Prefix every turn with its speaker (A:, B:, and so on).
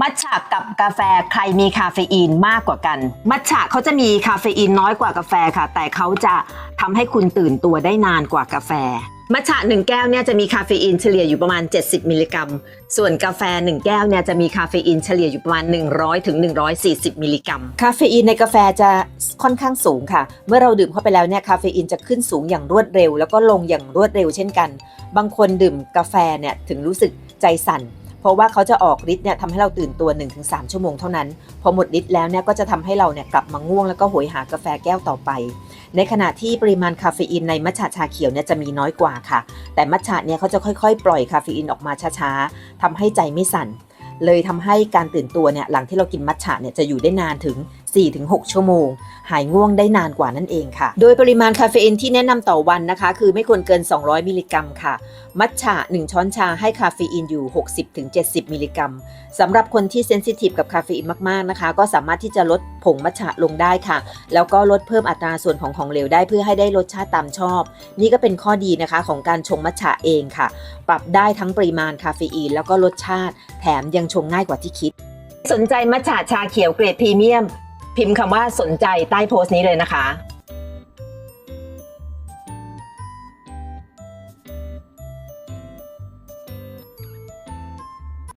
A: มัทฉะกับกาแฟใครมีคาเฟอีนมากกว่ากัน มัทฉะเขาจะมีคาเฟอีนน้อยกว่ากาแฟค่ะ แต่เขาจะทำให้คุณตื่นตัวได้นานกว่ากาแฟ มัทฉะหนึ่งแก้วเนี่ยจะมีคาเฟอีนเฉลี่ยอยู่ประมาณ 70 มิลลิกรัม ส่วนกาแฟหนึ่งแก้วเนี่ยจะมีคาเฟอีนเฉลี่ยอยู่ประมาณ 100ถึง140 มิลลิกรัม
B: คาเฟอีนในกาแฟจะค่อนข้างสูงค่ะ เมื่อเราดื่มเข้าไปแล้วเนี่ยคาเฟอีนจะขึ้นสูงอย่างรวดเร็ว แล้วก็ลงอย่างรวดเร็วเช่นกัน บางคนดื่มกาแฟเนี่ยถึงรู้สึกใจสั่น เพราะว่าเขาจะออกฤทธิ์เนี่ยทำให้เราตื่นตัว 1-3 ชั่วโมงเท่านั้น พอหมดฤทธิ์แล้วเนี่ยก็จะทำให้เราเนี่ยกลับมาง่วงแล้วก็หยหากาแฟแก้วต่อไป ในขณะที่ปริมาณคาเฟอีนในมัทฉะชาเขียวเนี่ยจะมีน้อยกว่าค่ะ แต่มัทฉะเนี่ยเขาจะค่อยๆ ปล่อยคาเฟอีนออกมาช้าๆทำให้ใจไม่สั่น เลยทำให้การตื่นตัวเนี่ยหลังที่เรากินมัทฉะเนี่ยจะอยู่ได้นานถึง 4-6 ชั่วโมง หายง่วงได้นานกว่านั่นเองค่ะ โดยปริมาณคาเฟอีนที่แนะนำต่อวันนะคะ คือไม่ควรเกิน 200 มิลลิกรัมค่ะ มัทฉะ 1 ช้อนชาให้คาเฟอีนอยู่ 60-70 มิลลิกรัมสำหรับคนที่เซนซิทีฟกับคาเฟอีนมากๆนะคะ ก็สามารถที่จะลดผงมัทฉะลงได้ค่ะ แล้วก็ลดเพิ่มอัตราส่วนของของเหลวได้เพื่อให้ได้รสชาติตามชอบ นี่ก็เป็นข้อดีนะคะของการชงมัทฉะเองค่ะ ปรับได้ทั้งปริมาณคาเฟอีนแล้วก็รสชาติ แถมยังชงง่ายกว่าที่คิด
A: สนใจมัทฉะชาเขียวเกรดพรีเมียม พิมพ์คำว่าสนใจใต้โพสต์นี้เลยนะคะ